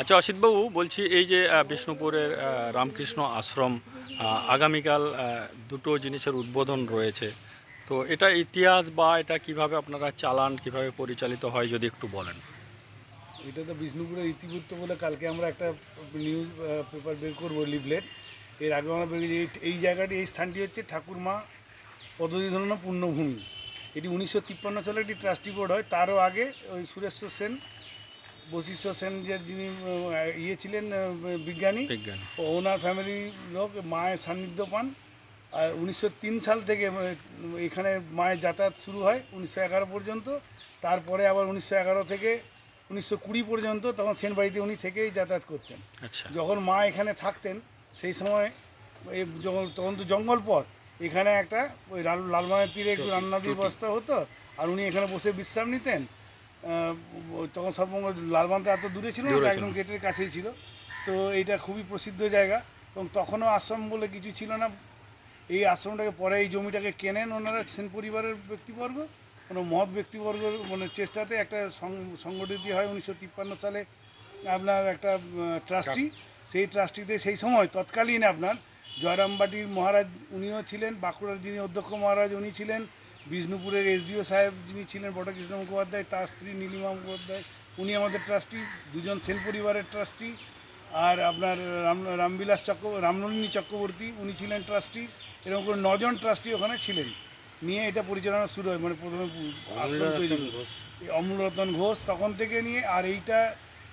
আচ্ছা অসিতবাবু, বলছি এই যে বিষ্ণুপুরের রামকৃষ্ণ আশ্রম আগামীকাল দুটো জিনিসের উদ্বোধন রয়েছে। তো এটা ইতিহাস বা এটা কীভাবে আপনারা চালান, কীভাবে পরিচালিত হয়, যদি একটু বলেন। এটা তো বিষ্ণুপুরের ইতিবৃত্ত বলে কালকে আমরা একটা নিউজ পেপার বের করব, লিফলেট। এর আগে আমরা বেরিয়ে এই জায়গাটি, এই স্থানটি হচ্ছে ঠাকুরমা পদ্ধতিধন্য পূর্ণভূমি। এটি উনিশশো তিপ্পান্ন সালে একটি ট্রাস্টি বোর্ড হয়। তারও আগে ওই সুরেশ্বর সেন বশিষ্ঠ সেন যে যিনি ইয়ে ছিলেন বিজ্ঞানী ওনার ফ্যামিলি লোক মায়ের সান্নিধ্য পান। আর উনিশশো তিন সাল থেকে এখানে মায়ের যাতায়াত শুরু হয় উনিশশো এগারো পর্যন্ত। তারপরে আবার উনিশশো এগারো থেকে উনিশশো কুড়ি পর্যন্ত তখন সেন বাড়িতে উনি থেকেই যাতায়াত করতেন। আচ্ছা। যখন মা এখানে থাকতেন সেই সময় এই যখন তখন তো জঙ্গল পথ। এখানে একটা ওই লাল- লালমানের তীরে একটু রান্নাদির বস্তা হতো আর উনি এখানে বসে বিশ্রাম নিতেন। তখন সর্বঙ্গ লালবানটা এত দূরে ছিল না একদম গেটের কাছেই ছিল। তো এইটা খুবই প্রসিদ্ধ জায়গা এবং তখনও আশ্রম বলে কিছু ছিল না। এই আশ্রমটাকে পরে এই জমিটাকে কেনেন ওনারা সেন পরিবারের ব্যক্তিবর্গ কোনো মহৎ ব্যক্তিবর্গের মানে চেষ্টাতে একটা সং- সংগঠিত হয় উনিশশো তিপ্পান্ন সালে আপনার একটা ট্রাস্টি। সেই ট্রাস্টিতে সেই সময় তৎকালীন আপনার জয়রামবাটির মহারাজ উনিও ছিলেন বাঁকুড়ার যিনি অধ্যক্ষ মহারাজ উনি ছিলেন বিষ্ণুপুরের এসডিও সাহেব যিনি ছিলেন বটকৃষ্ণ মুখোপাধ্যায় তার স্ত্রী নীলিমা মুখোপাধ্যায় উনি আমাদের ট্রাস্টি দুজন সেন পরিবারের ট্রাস্টি আর আপনার রাম রামবিলাস চক্র রামনলিনী চক্রবর্তী উনি ছিলেন ট্রাস্টি এরকম করে নজন ট্রাস্টি ওখানে ছিলেন। নিয়ে এটা পরিচালনা শুরু হয় মানে প্রথমে আশ্রম তৈরি। ঘোষ তখন থেকে নিয়ে আর এইটা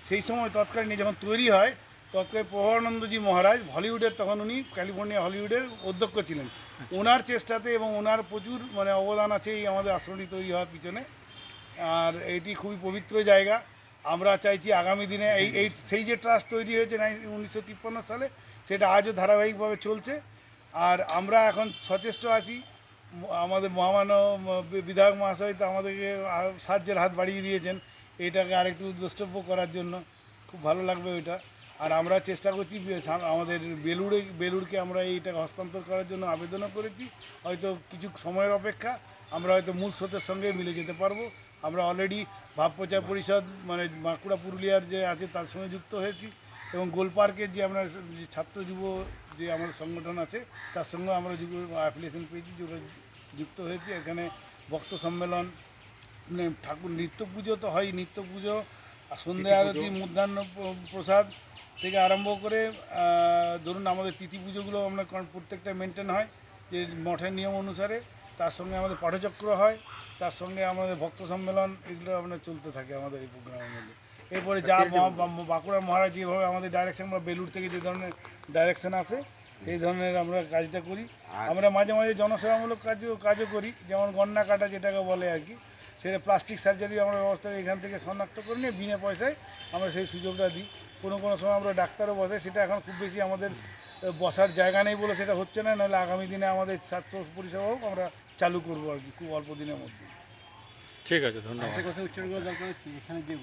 সেই সময় তৎকালীন যখন তৈরি হয় তৎকালীন প্রভানন্দজি মহারাজ হলিউডের তখন উনি ক্যালিফোর্নিয়া হলিউডের অধ্যক্ষ ছিলেন। ওনার চেষ্টাতে এবং ওনার প্রচুর মানে অবদান আছে এই আমাদের আশ্রমটি তৈরি হওয়ার পিছনে। আর এটি খুবই পবিত্র জায়গা। আমরা চাইছি আগামী দিনে এই এই সেই যে ট্রাস্ট তৈরি হয়েছে উনিশশো তিপ্পান্ন সালে সেটা আজও ধারাবাহিকভাবে চলছে। আর আমরা এখন সচেষ্ট আছি। আমাদের মহামান্য বিধায়ক মহাশয় তো আমাদেরকে সাহায্যের হাত বাড়িয়ে দিয়েছেন। এটাকে আরেকটু দ্রষ্টব্য করার জন্য। খুব ভালো লাগবে ওইটা। আর আমরা চেষ্টা করছি আমাদের বেলুড়ে বেলুড়কে আমরা এইটাকে হস্তান্তর করার জন্য আবেদনও করেছি। হয়তো কিছু সময়ের অপেক্ষা আমরা হয়তো মূল স্রোতের সঙ্গে মিলে যেতে পারব। আমরা অলরেডি ভাব প্রচার পরিষদ মানে বাঁকুড়া পুরুলিয়ার যে আছে তার সঙ্গে যুক্ত হয়েছি। এবং গোলপার্কের যে আমরা যে ছাত্র যুব যে আমাদের সংগঠন আছে তার সঙ্গে আমরা অ্যাপ্লিকেশন পেয়েছি যোগা- যুক্ত হয়েছি। এখানে বক্ত সম্মেলন মানে ঠাকুর নিত্য পুজো তো হয় নিত্য পুজো আর সন্ধ্যা আরতি মধ্যাহ্ন প্রসাদ থেকে আরম্ভ করে ধরুন আমাদের তিথি পুজোগুলো আমরা প্রত্যেকটা মেনটেন হয় যে মঠের নিয়ম অনুসারে। তার সঙ্গে আমাদের পাঠচক্র হয় তার সঙ্গে আমাদের ভক্ত সম্মেলন এগুলো আপনার চলতে থাকে আমাদের এই প্রোগ্রামের মধ্যে। এরপরে যা বাঁকুড়া মহারাজ যেভাবে আমাদের ডাইরেকশন বা বেলুর থেকে যে ধরনের ডাইরেকশন আছে সেই ধরনের আমরা কাজটা করি। আমরা মাঝে মাঝে জনসেবামূলক কাজও কাজও করি যেমন গন্না কাটা যেটাকে বলে আর কি। সেটা প্লাস্টিক সার্জারি আমরা ব্যবস্থা এখান থেকে শনাক্ত করে নিয়ে বিনা পয়সায় আমরা সেই সুযোগটা দিই। কোনো কোনো সময় আমরা ডাক্তারও বসে সেটা এখন খুব বেশি আমাদের বসার জায়গা নেই বলে সেটা হচ্ছে না নাহলে আগামী দিনে আমাদের স্বাস্থ্য পরিষেবাও আমরা চালু করব আর কি খুব অল্প দিনের মধ্যে। ঠিক আছে ধন্যবাদ।